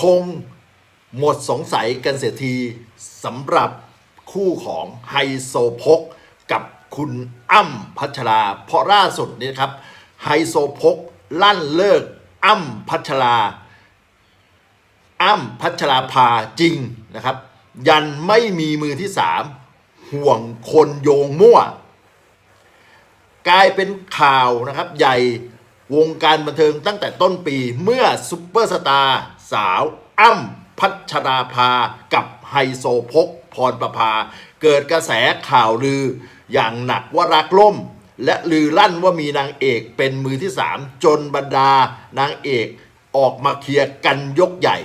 คงหมดสงสัยกันเสียทีสำหรับคู่ของไฮโซโพกกับคุณอ้ำพัชรา เพราะล่าสุดนี้ครับไฮโซโพกลั่นเลิกอ้ำพัชราอ้ำพัชราภาจริงนะครับ ยันไม่มีมือที่สามห่วงคนโยงมั่ว กลายเป็นข่าวนะครับใหญ่วงการบันเทิงตั้งแต่ต้นปีเมื่อซุปเปอร์สตาร์ สาวอ้ำพัชราภากับไฮโซพกพรประภา เกิดกระแสข่าวลืออย่างหนักว่ารักล่ม และลือลั่นว่ามีนางเอกเป็นมือที่สามจนบรรดานางเอกออกมาเคลียร์กันยกใหญ่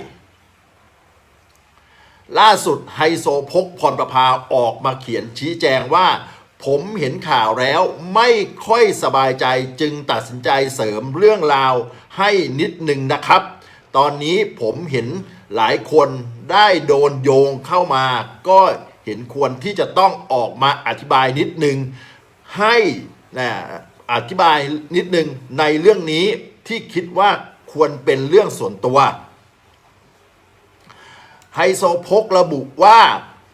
ล่าสุดไฮโซพกพรประภาออกมาเขียนชี้แจงว่า ผมเห็นข่าวแล้วไม่ค่อยสบายใจจึงตัดสินใจเสริมเรื่องราวให้นิดหนึ่งนะครับ ตอนนี้ผมเห็นหลายคนได้โดนโยงเข้ามา ก็เห็นควรที่จะต้องออกมาอธิบายนิดหนึ่งให้นะอธิบายนิดหนึ่งในเรื่องนี้ที่คิดว่าควรเป็นเรื่องส่วนตัวไฮโซโพกระบุว่า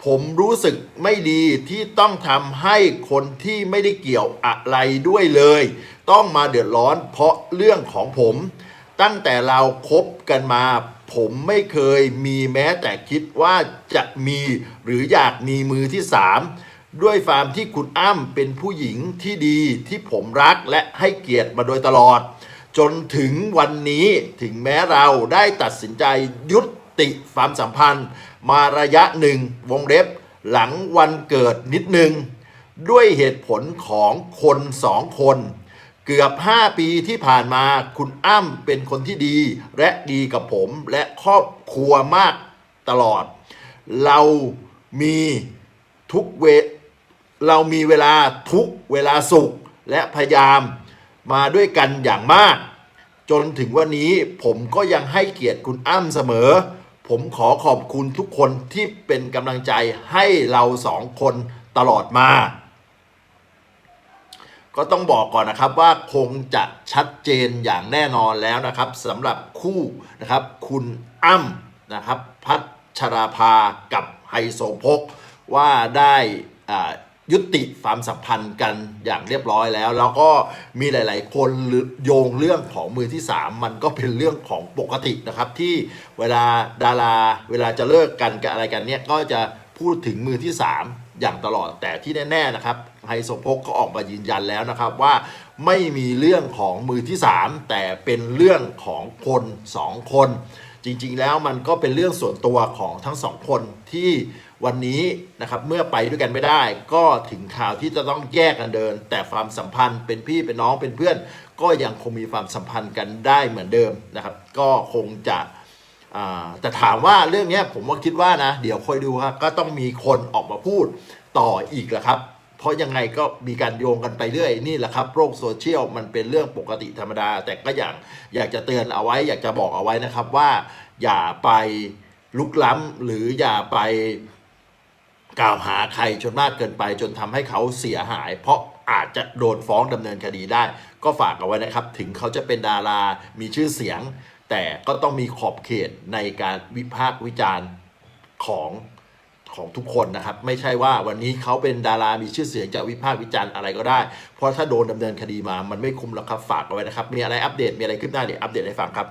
ผมรู้สึกไม่ดีที่ต้องทำให้คนที่ไม่ได้เกี่ยวอะไรด้วยเลย ต้องมาเดือดร้อนเพราะเรื่องของผม ตั้งแต่เราคบกันมา ผมไม่เคยมีแม้แต่คิดว่าจะมีหรืออยากมีมือที่สามด้วยฟาร์มที่คุณอ้ำเป็นผู้หญิงที่ดีที่ผมรักและให้เกียรติมาโดยตลอด จนถึงวันนี้ถึงแม้เราได้ตัดสินใจยุติความสัมพันธ์ มาระยะหนึ่งวงเล็บหลังวันเกิดนิดนึง ด้วยเหตุผลของคนสองคน เกือบ 5 ปีที่ผ่านมาคุณอ้ำเป็นคนที่ดีและดีกับผมและครอบครัวมากตลอด เรามีทุกเวเรามีเวลาทุกเวลาสุขและพยายามมาด้วยกันอย่างมาก จนถึงวันนี้ผมก็ยังให้เกียรติคุณอ้ำเสมอ ผมขอขอบคุณทุกคนที่เป็นกำลังใจให้เราสองคนตลอดมา ก็ต้องบอกก่อนนะครับว่าคงจะชัดเจนอย่างแน่นอนแล้วนะครับสำหรับคู่นะครับคุณอ้ำนะครับพัชราภากับไฮโซพกว่าได้ยุติความสัมพันธ์กันอย่างเรียบร้อยแล้ว แล้วก็มีหลาย ๆ คนโยงเรื่องของมือที่ 3 มันก็เป็นเรื่องของปกตินะครับ ที่เวลาดาราเวลาจะเลิกกันกับอะไรกันเนี่ยก็จะพูดถึงมือที่ 3 อย่างตลอดแต่ที่แน่ๆนะครับไฮโซโพกก็ออกมายืนยันแล้วนะครับว่าไม่มีเรื่องของมือที่ 3 แต่เป็นเรื่องของคนสองคน จริงๆแล้วมันก็เป็นเรื่องส่วนตัวของทั้งสองคนที่วันนี้นะครับเมื่อไปด้วยกันไม่ได้ ก็ถึงข่าวที่จะต้องแยกกันเดิน แต่ความสัมพันธ์เป็นพี่เป็นน้องเป็นเพื่อน ก็ยังคงมีความสัมพันธ์กันได้เหมือนเดิมนะครับ ก็คงจะ แต่ถามว่าเรื่องนี้ผมว่าคิดว่านะ เดี๋ยวคอยดูครับก็ต้องมีคนออกมาพูดต่ออีกแหละครับ เพราะยังไงก็มีการโยงกันไปเรื่อยนี่แหละครับโลกโซเชียลมันเป็นเรื่องปกติธรรมดา แต่ก็อย่างอยากจะเตือนเอาไว้ อยากจะบอกเอาไว้นะครับว่า อย่าไปลุกล้ำหรืออย่าไปกล่าวหาใครจนมากเกินไป จนทำให้เขาเสียหาย เพราะอาจจะโดนฟ้องดำเนินคดีได้ ก็ฝากเอาไว้นะครับ ถึงเขาจะเป็นดารา มีชื่อเสียง แต่ก็ต้องมีขอบเขตในการวิพากษ์วิจารณ์ของของทุกคนนะครับ ไม่ใช่ว่าวันนี้เขาเป็นดารามีชื่อเสียงจะวิพากษ์วิจารณ์อะไรก็ได้ เพราะถ้าโดนดำเนินคดีมามันไม่คุ้มหรอกครับฝากเอาไว้นะครับ มีอะไรอัปเดตมีอะไรขึ้นหน้าเดี๋ยวอัปเดตให้ฟังครับ